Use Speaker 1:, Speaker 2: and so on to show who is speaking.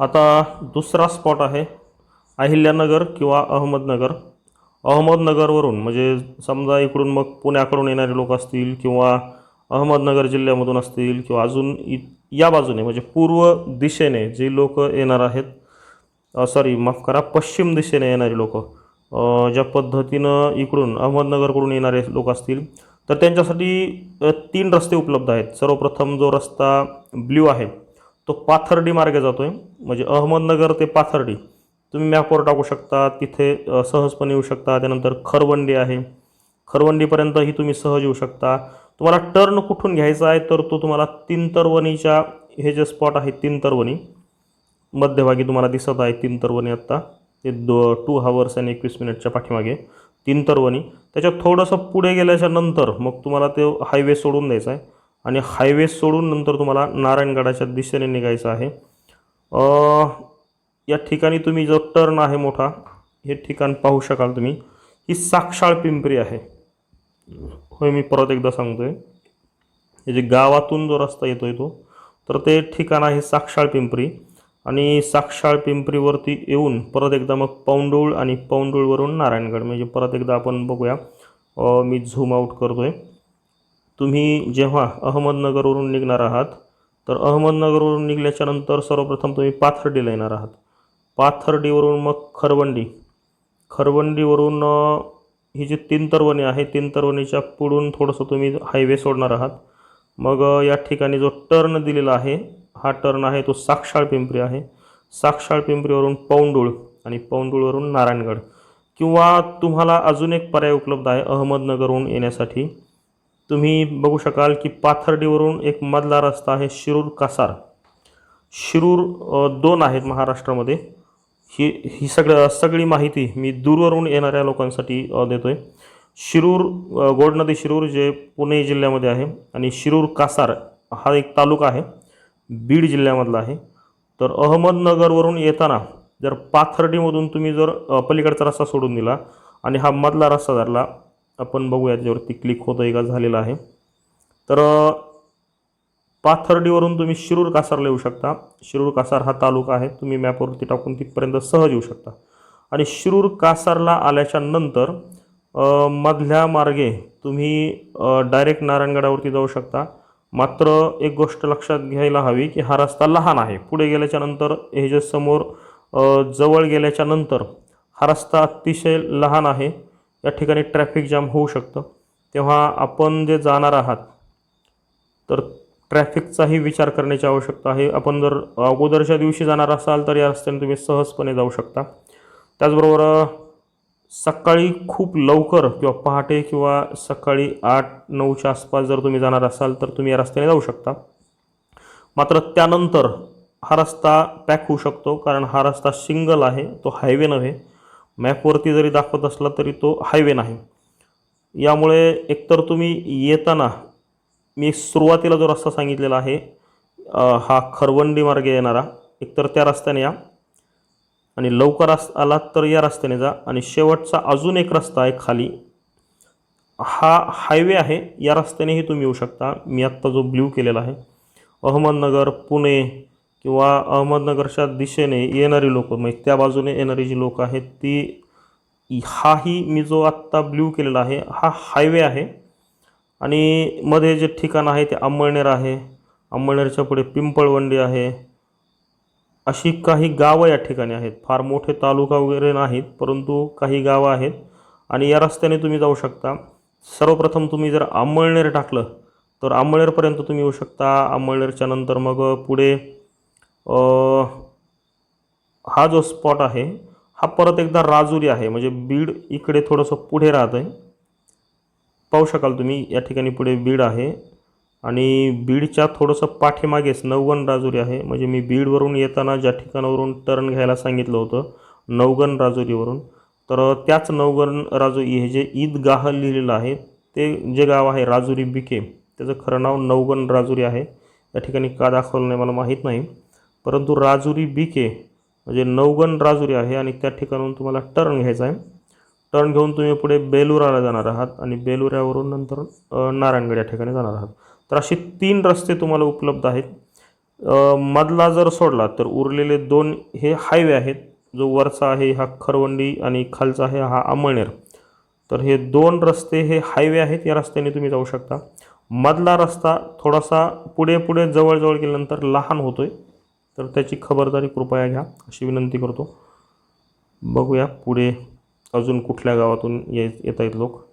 Speaker 1: आता दुसरा स्पॉट आहे अहिल्यानगर किंवा अहमदनगर. अहमदनगरवरून म्हणजे समजा इकडून मग पुण्याकडून येणारे लोक असतील किंवा अहमदनगर जिल्ह्यामधून असतील किंवा अजून इ या बाजूने म्हणजे पूर्व दिशेने जे लोक येणार आहेत सॉरी माफ करा पश्चिम दिशेने येणारे लोक ज्या पद्धतीनं इकडून अहमदनगरकडून येणारे लोक असतील तर त्यांच्यासाठी तीन रस्ते उपलब्ध आहेत. सर्वप्रथम जो रस्ता ब्ल्यू आहे तो पाथर्डी मार्गे जातो आहे म्हणजे अहमदनगर ते पाथर्डी. तुम्ही मॅपवर टाकू शकता तिथे सहजपणे येऊ शकता. त्यानंतर खरवंडी आहे. खरवंडीपर्यंतही तुम्ही सहज येऊ शकता. तुम्हाला टर्न कुठून घ्यायचा आहे तर तो तुम्हाला तीनतरवणीच्या हे जे स्पॉट आहे तीनतरवणी. मध्यभागी तुम्हाला दिसत आहे तीनतरवणी आत्ता. ते दो टू हावर्स आणि एकवीस मिनिटच्या पाठीमागे. तीनतरवणी. त्याच्यात थोडंसं पुढे गेल्याच्यानंतर मग तुम्हाला ते हायवे सोडून द्यायचा आहे. आणि हायवे सोडून नंतर तुम्हाला नारायणगडाच्या दिशेने निघायचं आहे. या ठिकाणी तुम्ही जो टर्न आहे मोठा हे ठिकाण पाहू शकाल तुम्ही. ही साक्षाळ पिंपरी आहे. होय मी परत एकदा सांगतो आहे हे जे गावातून जो रस्ता येतो आहे तो तर ते ठिकाण आहे साक्षाळ पिंपरी. आणि साक्षाळ पिंपरीवरती येऊन परत एकदा मग पौंडूळ आणि पौंडुळवरून नारायणगड. म्हणजे परत एकदा आपण बघूया. मी झूम आऊट करतो आहे तुम्ही जेव्हा अहमदनगरवरून निघणार आहात तर अहमदनगरवरून निघल्याच्या नंतर सर्वप्रथम तुम्ही पाथर्डीला येणार आहात. पाथर्डीवरून मग खरवंडी. खरवंडीवरून ही जी तीन तरवणी आहे तीन तरवणीच्या पुढून थोडंसं तुम्ही हायवे सोडणार आहात. मग या ठिकाणी जो टर्न दिलेला आहे हा टर्न आहे तो साक्षाळ पिंपरी आहे. साक्षाळ पिंपरीवरून पौंडूळ आणि पौंडुळवरून नारायणगड. किंवा तुम्हाला अजून एक पर्याय उपलब्ध आहे अहमदनगरहून येण्यासाठी. तुम्ही बघू शकाल की पाथर्डीवरून एक मधला रस्ता आहे शिरूर कासार. शिरूर दोन आहेत महाराष्ट्रामध्ये. ही ही सगळं सगळी माहिती मी दूरवरून येणाऱ्या लोकांसाठी देतो आहे शिरूर गोड गोडनदी शिरूर जे पुणे जिल्ह्यामध्ये आहे आणि शिरूर कासार हा एक तालुका आहे बीड जिल्ह्यामधला आहे. तर अहमदनगरवरून येताना जर पाथर्डीमधून तुम्ही जर पलीकडचा रस्ता सोडून दिला आणि हा मधला रस्ता धरला आपण बघूया त्याच्यावरती क्लिक होतं आहे का झालेला आहे. तर पाथर्डीवरून तुम्ही शिरूर कासारला येऊ शकता. शिरूर कासार हा तालुका आहे. तुम्ही मॅपवरती टाकून तिथपर्यंत सहज येऊ शकता. आणि शिरूर कासारला आल्याच्यानंतर मधल्या मार्गे तुम्ही डायरेक्ट नारायणगडावरती जाऊ शकता. मात्र एक गोष्ट लक्षात घ्यायला हवी की हा रस्ता लहान आहे. पुढे गेल्याच्यानंतर हे जे समोर जवळ गेल्याच्यानंतर हा रस्ता अतिशय लहान आहे. या ठिकाणी ट्रॅफिक जाम होऊ शकतं. तेव्हा आपण जे जाणार आहात तर ट्रॅफिकचाही विचार करण्याची आवश्यकता आहे. आपण जर अगोदरच्या दिवशी जाणार असाल तर या रस्त्याने तुम्ही सहजपणे जाऊ शकता. त्याचबरोबर सकाळी खूप लवकर किंवा पहाटे किंवा सकाळी आठ नऊच्या आसपास जर तुम्ही जाणार असाल तर तुम्ही या रस्त्याने जाऊ शकता. मात्र त्यानंतर हा रस्ता पॅक होऊ शकतो कारण हा रस्ता सिंगल आहे तो हायवे नव्हे. मॅपवरती जरी दाखवत असला तरी तो हायवे नाही. यामुळे एकतर तुम्ही येताना मी सुरुवातीला जो रस्ता सांगितलेला आहे हा खरवंडी मार्गे येणारा एकतर त्या रस्त्याने या आणि लवकर अस आलात तर या रस्त्याने जा आणि शेवटचा अजून एक रस्ता आहे खाली. हा हायवे आहे या रस्त्यानेही तुम्ही येऊ शकता. मी आत्ता जो ब्ल्यू केलेला आहे अहमदनगर पुणे किंवा अहमदनगरच्या दिशेने येणारी लोकं म्हणजे त्या बाजूने येणारी जी लोक आहेत ती हाही मी जो आत्ता ब्ल्यू केलेला आहे हा हायवे आहे. आणि मध्ये जे ठिकाण आहे ते अंमळनेर आहे. अंमळनेरच्या पुढे पिंपळवंडी आहे. अशी काही गावं या ठिकाणी आहेत. फार मोठे तालुका वगैरे नाहीत परंतु काही गावं आहेत. आणि या रस्त्याने तुम्ही जाऊ शकता. सर्वप्रथम तुम्ही जर अंमळनेर टाकलं तर अंमळनेरपर्यंत तुम्ही येऊ शकता. अंमळनेरच्या नंतर मग पुढे हा जो स्पॉट आहे हा परत एकदा राजुरी आहे. म्हणजे बीड इकडे थोडंसं पुढे राहतं आहे पाहू शकाल तुम्ही या ठिकाणी पुढे बीड आहे. आणि बीडच्या थोडंसं पाठीमागेच नवगण राजुरी आहे. म्हणजे मी बीडवरून येताना ज्या ठिकाणावरून टर्न घ्यायला सांगितलं होतं नवगण राजुरीवरून तर त्याच नवगण राजुरी हे जे ईदगाह लिहिलेलं आहे ते जे गाव आहे राजुरी बिके त्याचं खरं नाव नवगण राजुरी आहे. या ठिकाणी का दाखवलं नाही मला माहीत नाही. परंतु राजुरी बी के म्हणजे नवगण राजुरी आहे आणि त्या ठिकाणाहून तुम्हाला टर्न घ्यायचा आहे. टर्न घेऊन तुम्ही पुढे बेलुराला जाणार आहात आणि बेलुऱ्यावरून नंतर नारायणगड या ठिकाणी जाणार आहात. तर असे तीन रस्ते तुम्हाला उपलब्ध आहेत. मधला जर सोडला तर उरलेले दोन हे हायवे आहेत. जो वरचा आहे हा खरवंडी आणि खालचा आहे हा अमळनेर. तर हे दोन रस्ते हे हायवे आहेत. या रस्त्याने तुम्ही जाऊ शकता. मधला रस्ता थोडासा पुढे पुढे जवळजवळ गेल्यानंतर लहान होतो आहे तर त्याची खबरदारी कृपया घ्या अशी विनंती करतो. बघूया पुढे अजून कुठल्या गावातून ये येत आहेत लोक.